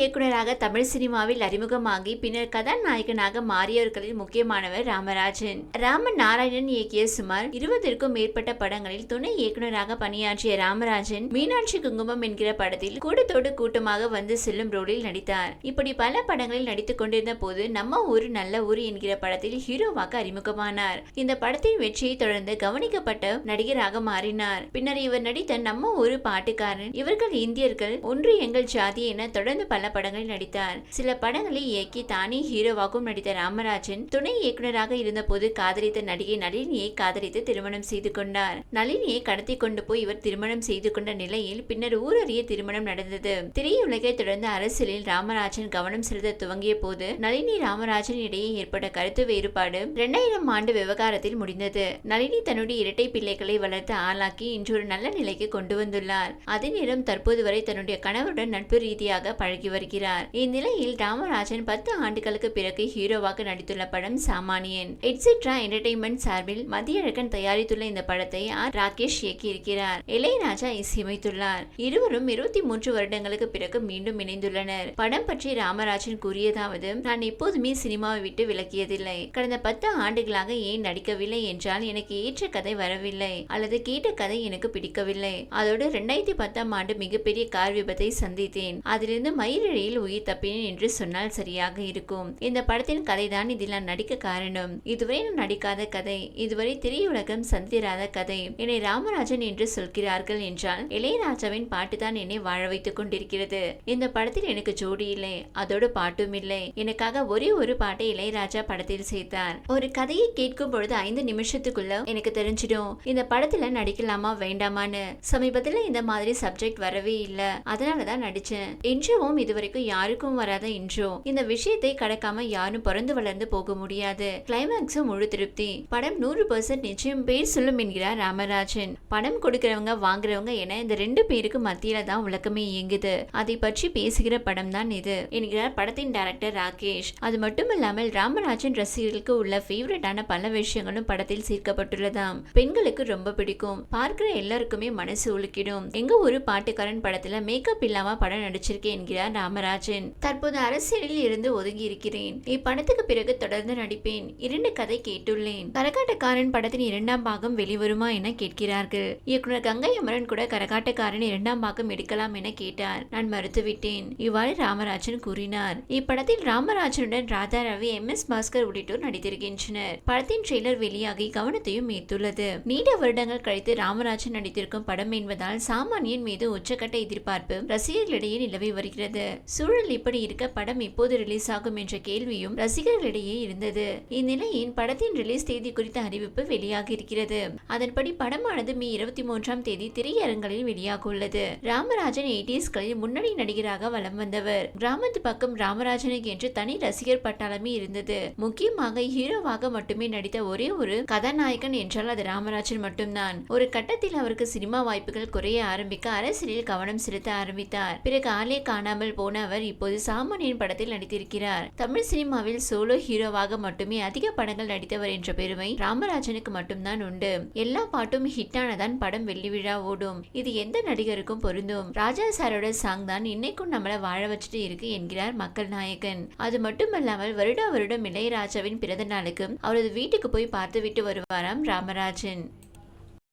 இயக்குனராக தமிழ் சினிமாவில் அறிமுகமாகி பின்னர் கதாநாயகனாக மாறியவர்களில் முக்கியமானவர் ராமராஜன். ராம நாராயணன் இயக்கிய சுமார் இருபதற்கும் மேற்பட்ட படங்களில் துணை இயக்குனராக பணியாற்றிய ராமராஜன் மீனாட்சி குங்குமம் என்கிற படத்தில் கூட்டத்தோடு கூட்டமாக வந்து செல்லும் ரோலில் நடித்தார். இப்படி பல படங்களில் நடித்துக் கொண்டிருந்த போது நம்ம ஊர் நல்ல ஊர் என்கிற படத்தில் ஹீரோவாக அறிமுகமானார். இந்த படத்தின் வெற்றியை தொடர்ந்து கவனிக்கப்பட்ட நடிகராக மாறினார். பின்னர் இவர் நடித்த நம்ம ஊரு பாட்டுக்காரன் இவர்கள் இந்தியர்கள் ஒன்று எங்கள் ஜாதி என தொடர்ந்து பல படங்களில் நடித்தார். சில படங்களை இயக்கி தானே ஹீரோவாகவும் நடித்த ராமராஜன் துணை இயக்குநராக இருந்தபோது காதலித்த நடிகை நளினியை காதலித்து திருமணம் செய்து கொண்டார். நளினியை கடத்தி கொண்டு போய் இவர் திருமணம் செய்து கொண்ட நிலையில் பின்னர் ஊரறிய திருமணம் நடந்தது. திரையுலகை தொடர்ந்து அரசியலில் ராமராஜன் கவனம் செலுத்த துவங்கிய போது நளினி ராமராஜன் இடையே ஏற்பட்ட கருத்து வேறுபாடு இரண்டாயிரம் ஆண்டு விவகாரத்தில் முடிந்தது. நளினி தன்னுடைய இரட்டை பிள்ளைகளை வளர்த்து ஆளாக்கி இன்று ஒரு நல்ல நிலைக்கு கொண்டு வந்துள்ளார். அதே நேரம் தற்போது வரை தன்னுடைய கணவருடன் நட்பு ரீதியாக பழகி வருகிறார். இந்நிலையில் ராமராஜன் பத்து ஆண்டுகளுக்கு பிறகு ஹீரோவாக நடித்துள்ள படம் சாமானியன். எட்ஸெட்ரா என்டர்டைன்மெண்ட் சார்பில் மதியழகன் தயாரித்துள்ள இந்த படத்தை ஆர். ராகேஷ் இயக்கியிருக்கிறார். இளையராஜா இசையமைத்துள்ளார். இருவரும் இருபத்தி மூன்று வருடங்களுக்கு பிறகு மீண்டும் இணைந்துள்ளனர். படம் பற்றி ராமராஜன் கூறியதாவது நான் எப்போதுமே சினிமாவை விட்டு விலக்கியதில்லை கடந்த பத்து ஆண்டுகளாக ஏன் நடிக்கவில்லை என்றால் எனக்கு ஏற்ற கதை வரவில்லை அல்லது கேட்ட கதை எனக்கு பிடிக்கவில்லை. அதோடு ரெண்டாயிரத்தி பத்தாம் ஆண்டு மிகப்பெரிய கார் விபத்தை சந்தித்தேன். அதிலிருந்து மயிரிழையில் உயிர் தப்பினேன் என்று சொன்னால் சரியாக இருக்கும். இந்த படத்தின் கதைதான் இதில் நான் நடிக்க காரணம். இதுவரை நான் நடிக்காத கதை இதுவரை திரையுலகம் சந்திராத கதை என்னை ராமராஜன் என்று சொல்கிறார்கள் என்றால் இளையராஜாவின் பாட்டு தான் என்னை வாழ வைத்துக் கொண்டிருக்கிறது. இந்த படத்தில் எனக்கு ஜோடி இல்லை அதோடு பாட்டும் இல்லை. எனக்காக ஒரே ஒரு பாட்டை இளையராஜா படத்தில் சேர்த்தார். ஒரு கதையை கேட்கும் பொழுது ஐந்து நிமிஷத்துக்குள்ள எனக்கு தெரிஞ்சிடும் இந்த படத்துல நடிக்கலாமா வேண்டாமான்னு. சமீபத்துல இந்த மாதிரி சப்ஜெக்ட் வரவே இல்லை அதனாலதான் நடிச்சேன். இன்றுவும் வரைக்கும் யாருக்கும் வராத இன்ட்ரோ இந்த விஷயத்தை கடக்காம யாரும் பிறந்து வளர்ந்து போக முடியாது. கிளைமேக்ஸும் முழு திருப்தி. படம் நூறு பர்சன்ட் நிச்சயம் பேர் சொல்லும் என்கிறார் ராமராஜன். படம் கொடுக்கிறவங்க வாங்குறவங்க என இந்த ரெண்டு பேருக்கு மத்தியில தான் உலகமே இயங்குது. அதை பற்றி பேசுகிற படம் தான் இது என்கிறார் படத்தின் டைரக்டர் ராகேஷ். அது மட்டுமல்லாமல் ராமராஜன் ரசிகர்களுக்கு உள்ள ஃபேவரட்டான பல விஷயங்களும் படத்தில் சேர்க்கப்பட்டுள்ளதாம். பெண்களுக்கு ரொம்ப பிடிக்கும். பார்க்கிற எல்லாருக்குமே மனசு உலுக்கிடும். எங்க ஒரு பாட்டுக்காரன் படத்துல மேக்கப் இல்லாம படம் நடிச்சிருக்கேன் என்கிறார் ராமராஜன் தற்போது அரசியலில் இருந்து ஒதுங்கி இருக்கிறேன் இப்படத்துக்கு பிறகு தொடர்ந்து நடிப்பேன் இரண்டு கதை கேட்டுள்ளேன். கரகாட்டக்காரன் படத்தின் இரண்டாம் பாகம் வெளிவருமா என கேட்கிறார்கள். இயக்குனர் கங்கை அமரன் கூட கரகாட்டக்காரன் இரண்டாம் பாகம் எடுக்கலாம் என கேட்டார். நான் மறுத்துவிட்டேன் இவ்வாறு ராமராஜன் கூறினார். இப்படத்தில் ராமராஜனுடன் ராதா ரவி எம். எஸ். பாஸ்கர் உள்ளிட்டோர் நடித்திருக்கின்றனர். படத்தின் ட்ரெய்லர் வெளியாகி கவனத்தையும் ஈர்த்துள்ளது. நீண்ட வருடங்கள் கழித்து ராமராஜன் நடித்திருக்கும் படம் என்பதால் சாமானியன் மீது உச்சக்கட்ட எதிர்பார்ப்பு ரசிகர்களிடையே நிலவி வருகிறது. சூழல் இப்படி இருக்க படம் எப்போது ரிலீஸ் ஆகும் என்ற கேள்வியும் ரசிகர்களிடையே இருந்தது. இந்நிலையில் படத்தின் ரிலீஸ் தேதி குறித்த அறிவிப்பு வெளியாகி இருக்கிறது அதன்படி படமானது மே இருபத்தி மூன்றாம் தேதி திரையரங்களில் வெளியாக உள்ளது ராமராஜன் எயிட்டிஸ்களில் முன்னணி நடிகராக வலம் வந்தவர். கிராமத்து பக்கம் ராமராஜனுக்கு என்று தனி ரசிகர் பட்டாளமே இருந்தது. முக்கியமாக ஹீரோவாக மட்டுமே நடித்த ஒரே ஒரு கதாநாயகன் என்றால் அது ராமராஜன் மட்டும்தான். ஒரு கட்டத்தில் அவருக்கு சினிமா வாய்ப்புகள் குறைய ஆரம்பிக்க அரசியலில் கவனம் செலுத்த ஆரம்பித்தார். பிறகு ஆளே காணாமல் போன அவர் இப்போது சாமானியன் படத்தில் நடித்திருக்கிறார். தமிழ் சினிமாவில் சோலோ ஹீரோவாக மட்டுமே அதிக படங்கள் நடித்தவர் என்ற பெருமை ராமராஜனுக்கு மட்டும்தான் உண்டு. எல்லா பாட்டும் ஹிட்டானதான் படம் வெள்ளி விழா ஓடும். இது எந்த நடிகருக்கும் பொருந்தும். ராஜா சாரோட சாங் தான் இன்னைக்கும் நம்மள வாழ வச்சுட்டு இருக்கு என்கிறார் மக்கள் நாயகன். அது மட்டுமல்லாமல் வருடா வருடம் இளையராஜாவின் பிறந்த நாளுக்கு அவரது வீட்டுக்கு போய் பார்த்துவிட்டு வருவாராம் ராமராஜன்.